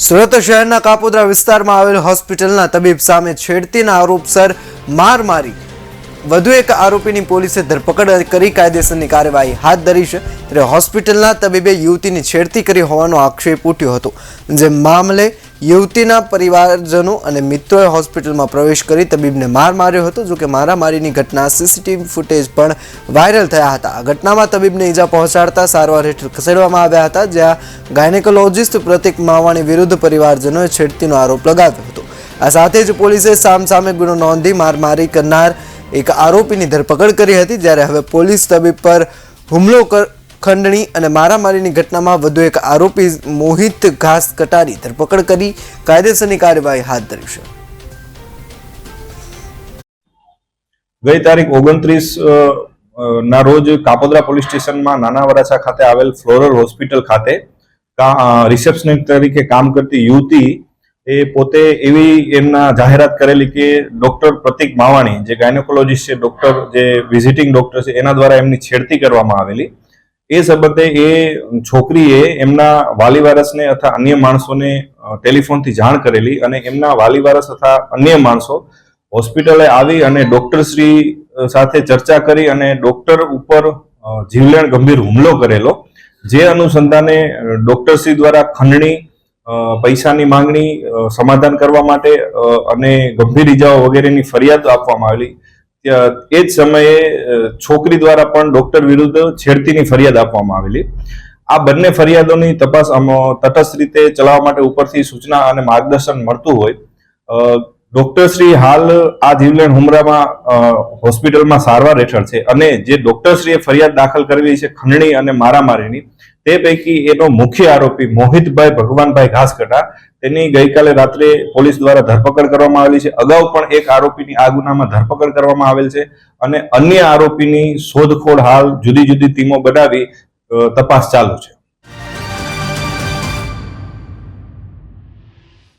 સુરત શહેરના કાપોદ્રા વિસ્તારમાં આવેલ હોસ્પિટલના તબીબ સામે છેડતીના આરોપસર માર મારી વધુ એક આરોપીની પોલીસે ધરપકડ કરી કાયદેસરની કાર્યવાહી હાથ ધરી છે. ત્યારે હોસ્પિટલના તબીબે યુવતીની છેડતી કરી હોવાનો આક્ષેપ ઉઠ્યો હતો. જે મામલે યુવતીના પરિવારજનો અને મિત્રોએ હોસ્પિટલમાં પ્રવેશ કરી તબીબને માર માર્યો હતો. જોકે મારામારીની ઘટના સીસીટીવી ફૂટેજ પણ વાયરલ થયા હતા. ઘટનામાં તબીબને ઈજા પહોંચાડતા સારવાર હેઠળ ખસેડવામાં આવ્યા હતા, જ્યાં ગાયનેકોલોજિસ્ટ પ્રતિક માવાણી વિરુદ્ધ પરિવારજનોએ છેડતીનો આરોપ લગાવ્યો હતો. આ સાથે જ પોલીસે સામસામે ગુનો નોંધી મારમારી કરનાર એક આરોપીની ધરપકડ કરી હતી, જ્યારે હવે પોલીસ તબીબ પર હુમલો ખંડણી અને મારામારીની ઘટનામાં વધુ એક આરોપી મોહિત ઘાસ કટારી ધરપકડ કરી કાયદેસરની કાર્યવાહી હાથ ધરી છે. ગઈ તારીખ ઓગણત્રીસ ના રોજ કાપોદરા પોલીસ સ્ટેશનમાં નાના વરાછા ખાતે આવેલ ફ્લોરલ હોસ્પિટલ ખાતે રિસેપ્શનિસ્ટ તરીકે કામ કરતી યુવતી એ પોતે એવી એમના જાહેરાત કરેલી કે ડોક્ટર પ્રતિક માવાણી, જે ગાયનેકોલોજીસ્ટ છે, ડોક્ટર, જે વિઝિટિંગ ડોક્ટર છે, એના દ્વારા એમની છેડતી કરવામાં આવેલી. એ સંબંધે એ છોકરીએ એમના વાલી વારસને અથવા અન્ય માણસોને ટેલિફોનથી જાણ કરેલી અને એમના વાલી વારસ તથા અન્ય માણસો હોસ્પિટલે આવી અને ડોક્ટરશ્રી સાથે ચર્ચા કરી અને ડોક્ટર ઉપર જીવલેણ ગંભીર હુમલો કરેલો. જે અનુસંધાને ડોક્ટરશ્રી શ્રી દ્વારા ખંડણી પૈસાની માંગણી સમાધાન કરવા માટે અને ગંભીર ઇજાઓ વગેરેની ફરિયાદ આપવામાં આવેલી. એ જ સમયે છોકરી દ્વારા પણ ડોક્ટર વિરુદ્ધ છેડતીની ફરિયાદ આપવામાં આવેલી. આ બંને ફરિયાદોની તપાસ તટસ્થ રીતે ચલાવવા માટે ઉપરથી સૂચના અને માર્ગદર્શન મળતું હોય. ડોક્ટર શ્રી હાલ આ જીવલેણ હુમલામાં હોસ્પિટલમાં સારવાર હેઠળ છે અને જે ડોક્ટર શ્રીએ ફરિયાદ દાખલ કરેલી છે ખંડણી અને મારામારીની તે પૈકી એનો મુખ્ય આરોપી મોહિતભાઈ ભગવાનભાઈ ઘાસકટા તેની ગઈકાલે રાત્રે પોલીસ દ્વારા ધરપકડ કરવામાં આવેલી છે. અગાઉ પણ એક આરોપીની આ ગુનામાં ધરપકડ કરવામાં આવેલ છે અને અન્ય આરોપીની શોધખોળ હાલ જુદી જુદી ટીમો બનાવી તપાસ ચાલુ છે.